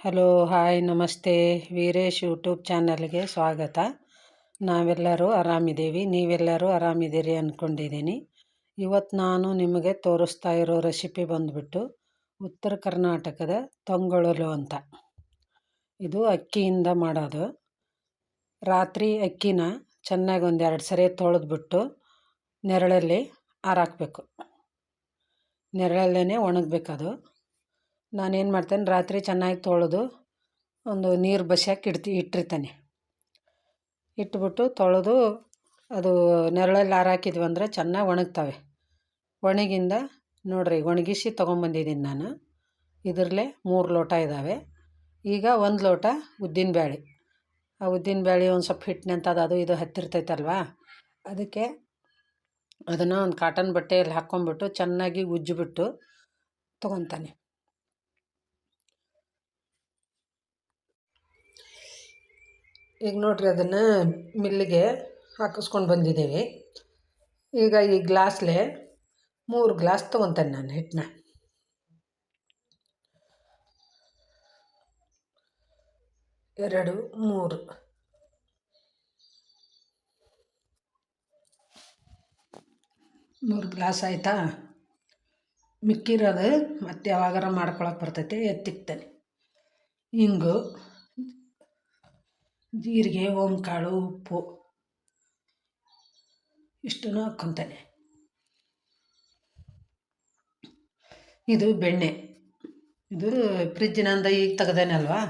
Hello, hi, ನಮಸ್ತೆ. Veeresh YouTube ಚಾನಲ್ಗೆ ಸ್ವಾಗತ. ನಾವೆಲ್ಲರೂ ಆರಾಮಿದ್ದೀವಿ. ನೀವೆಲ್ಲರೂ ಆರಾಮಿದ್ದೀರಿ ಅಂದ್ಕೊಂಡಿದ್ದೀನಿ ಇವತ್ತು ನಾನು ನಿಮಗೆ ತೋರಿಸ್ತಾ ಇರೋ ರೆಸಿಪಿ ಬಂದುಬಿಟ್ಟು ಉತ್ತರ ಕರ್ನಾಟಕದ ತೊಂಗೊಳಲು ಅಂತ. ಇದು ಅಕ್ಕಿಯಿಂದ ಮಾಡೋದು. ರಾತ್ರಿ ಅಕ್ಕಿನ ಚೆನ್ನಾಗಿ ಒಂದೆರಡು ಸರಿ ತೊಳೆದ್ಬಿಟ್ಟು ನೆರಳಲ್ಲಿ ಆರಾಕಬೇಕು. ನೆರಳಲ್ಲೇ ಒಣಗಬೇಕದು. ನಾನೇನು ಮಾಡ್ತೇನೆ, ರಾತ್ರಿ ಚೆನ್ನಾಗಿ ತೊಳೆದು ಒಂದು ನೀರು ಬಸ್ಯಾಕೆ ಇಡ್ತಿ, ಇಟ್ಟಿರ್ತೇನೆ. ಇಟ್ಬಿಟ್ಟು ತೊಳೆದು ಅದು ನೆರಳಲ್ಲಿ ಆರಾಕಿದ್ವಿ ಅಂದರೆ ಚೆನ್ನಾಗಿ ಒಣಗ್ತವೆ. ಒಣಗಿಂದ ನೋಡಿರಿ, ಒಣಗಿಸಿ ತೊಗೊಂಬಂದಿದ್ದೀನಿ ನಾನು. ಇದರಲ್ಲೇ ಮೂರು ಲೋಟ ಇದ್ದಾವೆ ಈಗ ಒಂದು ಲೋಟ ಉದ್ದಿನ ಬ್ಯಾಳಿ. ಆ ಉದ್ದಿನ ಬ್ಯಾಳಿ ಒಂದು ಸ್ವಲ್ಪ ಹಿಟ್ಟಿನಂಥದ್ದು ಅದು ಇದು ಹತ್ತಿರ್ತೈತಲ್ವ? ಅದಕ್ಕೆ ಅದನ್ನು ಒಂದು ಕಾಟನ್ ಬಟ್ಟೆಯಲ್ಲಿ ಹಾಕ್ಕೊಂಬಿಟ್ಟು ಚೆನ್ನಾಗಿ ಉಜ್ಜಿಬಿಟ್ಟು ತೊಗೊತಾನೆ. ಈಗ ನೋಡಿರಿ ಅದನ್ನು ಮಿಲ್ಲಿಗೆ ಹಾಕಿಸ್ಕೊಂಡು ಬಂದಿದ್ದೀವಿ. ಈಗ ಈ ಗ್ಲಾಸ್ಲೆ ಮೂರು ಗ್ಲಾಸ್ ತೊಗೊತೇನೆ ನಾನು ಹಿಟ್ಟನ್ನ. ಎರಡು, ಮೂರು. ಮೂರು ಗ್ಲಾಸ್ ಆಯಿತಾ? ಮಿಕ್ಕಿರೋದು ಮತ್ತೆ ಯಾವಾಗಾರ ಮಾಡ್ಕೊಳಕ್ಕೆ ಬರ್ತೈತೆ, ಎತ್ತಿಕ್ತೇನೆ. ಹಿಂಗು ಜೀರಿಗೆ, ಓಂಕಾಳು, ಉಪ್ಪು, ಇಷ್ಟನ್ನು ಹಾಕ್ಕೊತಾನೆ. ಇದು ಬೆಣ್ಣೆ. ಇದು ಫ್ರಿಜ್ಜಿನಿಂದ ಈಗ ತೆಗ್ದೇನಲ್ವಾ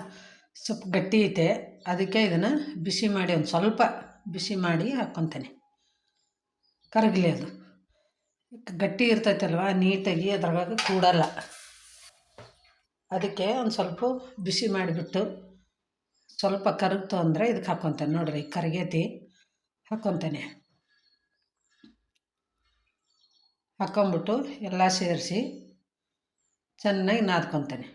ಸ್ವಲ್ಪ ಗಟ್ಟಿ ಐತೆ. ಅದಕ್ಕೆ ಇದನ್ನು ಬಿಸಿ ಮಾಡಿ, ಒಂದು ಸ್ವಲ್ಪ ಬಿಸಿ ಮಾಡಿ ಹಾಕ್ಕೊತಾನೆ. ಕರಗಲಿ ಅದು. ಗಟ್ಟಿ ಇರ್ತೈತಲ್ವ, ನೀಟಾಗಿ ಅದ್ರಾಗ ಕೂಡಲ್ಲ. ಅದಕ್ಕೆ ಒಂದು ಸ್ವಲ್ಪ ಬಿಸಿ ಮಾಡಿಬಿಟ್ಟು ಸ್ವಲ್ಪ ಕರಗ್ತು ಅಂದರೆ ಇದಕ್ಕೆ ಹಾಕ್ಕೊತಾನೆ ನೋಡ್ರಿ, ಕರಗೇತಿ. ಹಾಕ್ಕೊತಾನೆ ಹಾಕೊಂಬಿಟ್ಟು ಎಲ್ಲ ಸೇರಿಸಿ ಚೆನ್ನಾಗಿ ನಾದ್ಕೊತೇನೆ.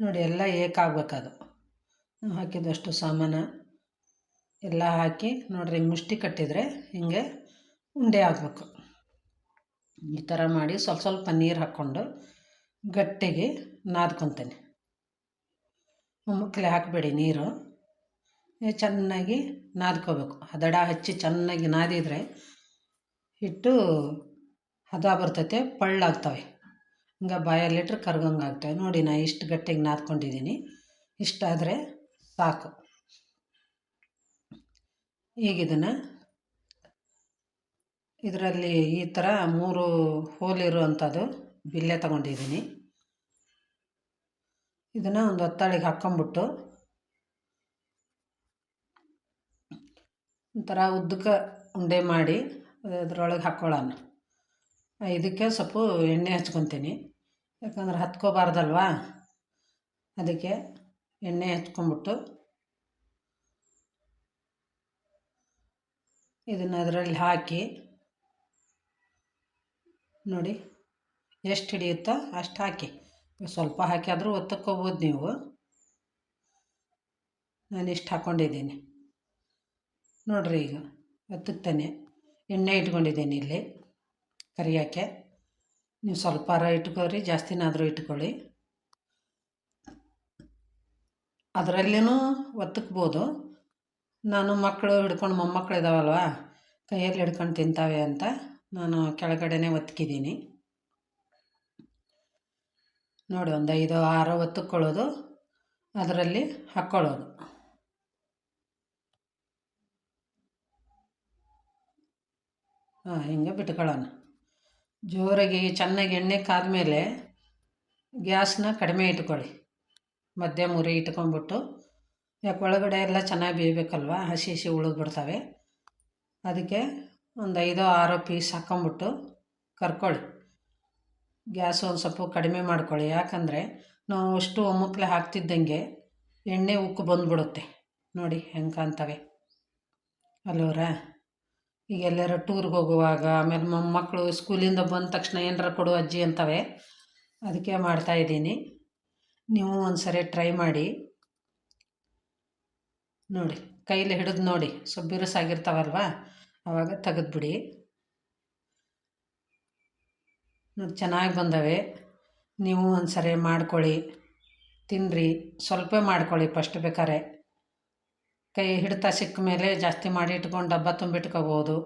ನೋಡಿ, ಎಲ್ಲ ಏಕಾಗಬೇಕದು ಹಾಕಿದಷ್ಟು ಸಾಮಾನು ಎಲ್ಲ ಹಾಕಿ, ನೋಡಿರಿ, ಮುಷ್ಟಿ ಕಟ್ಟಿದರೆ ಹಿಂಗೆ ಉಂಡೆ ಆಗಬೇಕು. ಈ ಥರ ಮಾಡಿ ಸ್ವಲ್ಪ ಸ್ವಲ್ಪ ನೀರು ಹಾಕ್ಕೊಂಡು ಗಟ್ಟಿಗೆ ನಾದ್ಕೊತೇನೆ. ಮುಕ್ಕಲೆ ಹಾಕಬೇಡಿ ನೀರು. ಚೆನ್ನಾಗಿ ನಾದ್ಕೋಬೇಕು. ಹದಡ ಹಚ್ಚಿ ಚೆನ್ನಾಗಿ ನಾದಿದರೆ ಹಿಟ್ಟು ಹದ ಬರ್ತೈತೆ, ಪಳ್ಳಾಗ್ತವೆ. ಹಿಂಗೆ ಬಾಯಲ್ಲಿಟ್ರೆ ಕರ್ಗಂಗೆ ಆಗ್ತವೆ ನೋಡಿ ನಾ ಇಷ್ಟು ಗಟ್ಟಿಗೆ ನಾದ್ಕೊಂಡಿದ್ದೀನಿ ಇಷ್ಟಾದರೆ ಸಾಕು. ಈಗ ಇದನ್ನು ಇದರಲ್ಲಿ ಈ ಥರ ಮೂರು ಹೋಲಿರುವಂಥದ್ದು ಬಿಲ್ಲೆ ತಗೊಂಡಿದ್ದೀನಿ ಇದನ್ನು ಒಂದು ಒತ್ತಾಳಿಗೆ ಹಾಕ್ಕೊಂಬಿಟ್ಟು ಒಂಥರ ಉದ್ದಕ್ಕೆ ಉಂಡೆ ಮಾಡಿ ಅದರೊಳಗೆ ಹಾಕ್ಕೊಳ್ಳೋಣ ಇದಕ್ಕೆ ಸ್ವಲ್ಪ ಎಣ್ಣೆ ಹಚ್ಕೊತೀನಿ. ಯಾಕಂದ್ರೆ ಹತ್ಕೋಬಾರ್ದಲ್ವಾ? ಅದಕ್ಕೆ ಎಣ್ಣೆ ಹಚ್ಕೊಂಬಿಟ್ಟು ಇದನ್ನು ಅದರಲ್ಲಿ ಹಾಕಿ ನೋಡಿ ಎಷ್ಟು ಹಿಡಿಯುತ್ತೋ ಅಷ್ಟು ಹಾಕಿ. ಸ್ವಲ್ಪ ಹಾಕಿಯಾದರೂ ಒತ್ತಕ್ಕೋಬೋದು ನೀವು. ನಾನು ಇಷ್ಟು ಹಾಕ್ಕೊಂಡಿದ್ದೀನಿ ನೋಡಿರಿ ಈಗ ಒತ್ತಕ್ತಾನೆ ಎಣ್ಣೆ ಇಟ್ಕೊಂಡಿದ್ದೀನಿ ಇಲ್ಲಿ ಕರಿಯೋಕ್ಕೆ ನೀವು ಸ್ವಲ್ಪಾರ ಇಟ್ಕೊಳ್ರಿ ಜಾಸ್ತಿನಾದರೂ ಇಟ್ಕೊಳ್ಳಿ. ಅದರಲ್ಲಿನೂ ಒತ್ತಕ್ಬೋದು. ನಾನು ಮಕ್ಕಳು ಹಿಡ್ಕೊಂಡು ಮೊಮ್ಮಕ್ಕಳು ಇದಾವಲ್ವ, ಕೈಯಲ್ಲಿ ಹಿಡ್ಕೊಂಡು ತಿಂತಾವೆ ಅಂತ, ನಾನು ಕೆಳಗಡೆನೇ ಒತ್ಕಿದ್ದೀನಿ. ನೋಡಿ, ಒಂದು ಐದು, ಆರು ಒತ್ತುಕೊಳ್ಳೋದು ಅದರಲ್ಲಿ ಹಾಕ್ಕೊಳ್ಳೋದು. ಹಾಂ, ಹಿಂಗೆ ಬಿಟ್ಕೊಳ್ಳೋಣ. ಜೋರಾಗಿ ಚೆನ್ನಾಗಿ ಎಣ್ಣೆ ಕಾದ್ಮೇಲೆ ಗ್ಯಾಸ್ನ ಕಡಿಮೆ ಇಟ್ಕೊಳ್ಳಿ. ಮಧ್ಯಮ ಉರಿ ಇಟ್ಕೊಂಡ್ಬಿಟ್ಟು, ಯಾಕೆ ಒಳಗಡೆ ಎಲ್ಲ ಚೆನ್ನಾಗಿ ಬೇಯಬೇಕಲ್ವ? ಹಸಿ ಹಸಿ ಉಳಿದ್ಬಿಡ್ತವೆ ಅದಕ್ಕೆ ಒಂದು ಐದೋ, ಆರೋ ಪೀಸ್ ಹಾಕ್ಕೊಂಬಿಟ್ಟು ಕರ್ಕೊಳ್ಳಿ. ಗ್ಯಾಸ್ ಒಂದು ಸ್ವಲ್ಪ ಕಡಿಮೆ ಮಾಡ್ಕೊಳ್ಳಿ. ಯಾಕಂದರೆ ನಾವು ಅಷ್ಟು ಒಮ್ಮಕ್ಕಲೆ ಹಾಕ್ತಿದ್ದಂಗೆ ಎಣ್ಣೆ ಉಕ್ಕು ಬಂದ್ಬಿಡುತ್ತೆ. ನೋಡಿ ಹೆಂಗೆ ಕಾಣ್ತವೆ. ಅಲ್ಲವ್ರಾ ಈಗ ಎಲ್ಲರ ಟೂರ್ಗೆ ಹೋಗುವಾಗ, ಆಮೇಲೆ ಮೊಮ್ಮಕ್ಕಳು ಸ್ಕೂಲಿಂದ ಬಂದ ತಕ್ಷಣ ಏನಾರ ಕೊಡು ಅಜ್ಜಿ ಅಂತವೆ. ಅದಕ್ಕೆ ಮಾಡ್ತಾಯಿದ್ದೀನಿ ನೀವು ಒಂದು ಸರಿ ಟ್ರೈ ಮಾಡಿ. ನೋಡಿ, ಕೈಲಿ ಹಿಡಿದು ನೋಡಿ ಬಿರುಸಾಗಿರ್ತಾವಲ್ವ ಆವಾಗ ತೆಗೆದ್ಬಿಡಿ. ಚೆನ್ನಾಗಿ ಬಂದವೆ. ನೀವು ಒಂದು ಸರಿ ಮಾಡ್ಕೊಳ್ಳಿ. ತಿನ್ನಿರಿ ಸ್ವಲ್ಪ ಮಾಡ್ಕೊಳ್ಳಿ ಫಸ್ಟ್ ಬೇಕಾರೆ. ಕೈ ಹಿಡಿತ ಸಿಕ್ಕ ಮೇಲೆ ಜಾಸ್ತಿ ಮಾಡಿ ಇಟ್ಕೊಂಡು ಡಬ್ಬ ತುಂಬಿಟ್ಕೋಬೋದು.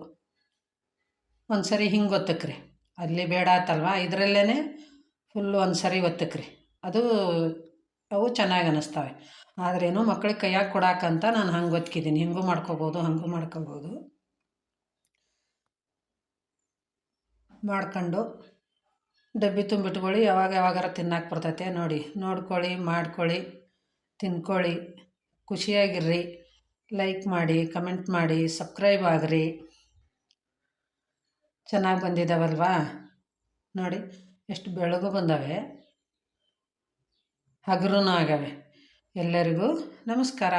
ಒಂದು ಸರಿ ಹಿಂಗೆ ಒತ್ತಕ್ರಿ. ಅಲ್ಲಿ ಬೇಡ ಆತಲ್ವ? ಇದರಲ್ಲೇ ಫುಲ್ಲು ಒಂದು ಸರಿ ಒತ್ತಕ್ರಿ. ಅದು ಅವು ಚೆನ್ನಾಗಿ ಅನ್ನಿಸ್ತವೆ ಆದ್ರೇನು ಮಕ್ಳಿಗೆ ಕೈಯಾಗಿ ಕೊಡಾಕಂತ ನಾನು ಹಂಗೆ ಒತ್ಕಿದ್ದೀನಿ. ಹಿಂಗೂ ಮಾಡ್ಕೋಬೋದು, ಹಂಗೂ ಮಾಡ್ಕೋಬೋದು. ಮಾಡ್ಕೊಂಡು ಡಬ್ಬಿ ತುಂಬಿಟ್ಕೊಳ್ಳಿ, ಯಾವಾಗ ಯಾವಾಗಾರ ತಿನ್ನಕ್ಕೆ ಬರ್ತೈತೆ ನೋಡಿ. ನೋಡ್ಕೊಳ್ಳಿ, ಮಾಡ್ಕೊಳ್ಳಿ, ತಿನ್ಕೊಳ್ಳಿ. ಖುಷಿಯಾಗಿರ್ರಿ. ಲೈಕ್ ಮಾಡಿ, ಕಮೆಂಟ್ ಮಾಡಿ, ಸಬ್ಸ್ಕ್ರೈಬ್ ಆಗಿರಿ. ಚೆನ್ನಾಗಿ ಬಂದಿದ್ದಾವಲ್ವಾ ನೋಡಿ, ಎಷ್ಟು ಬೆಳಗು ಬಂದವೆ. ಹಗುರೂ ಆಗವೆ. ಎಲ್ಲರಿಗೂ ನಮಸ್ಕಾರ.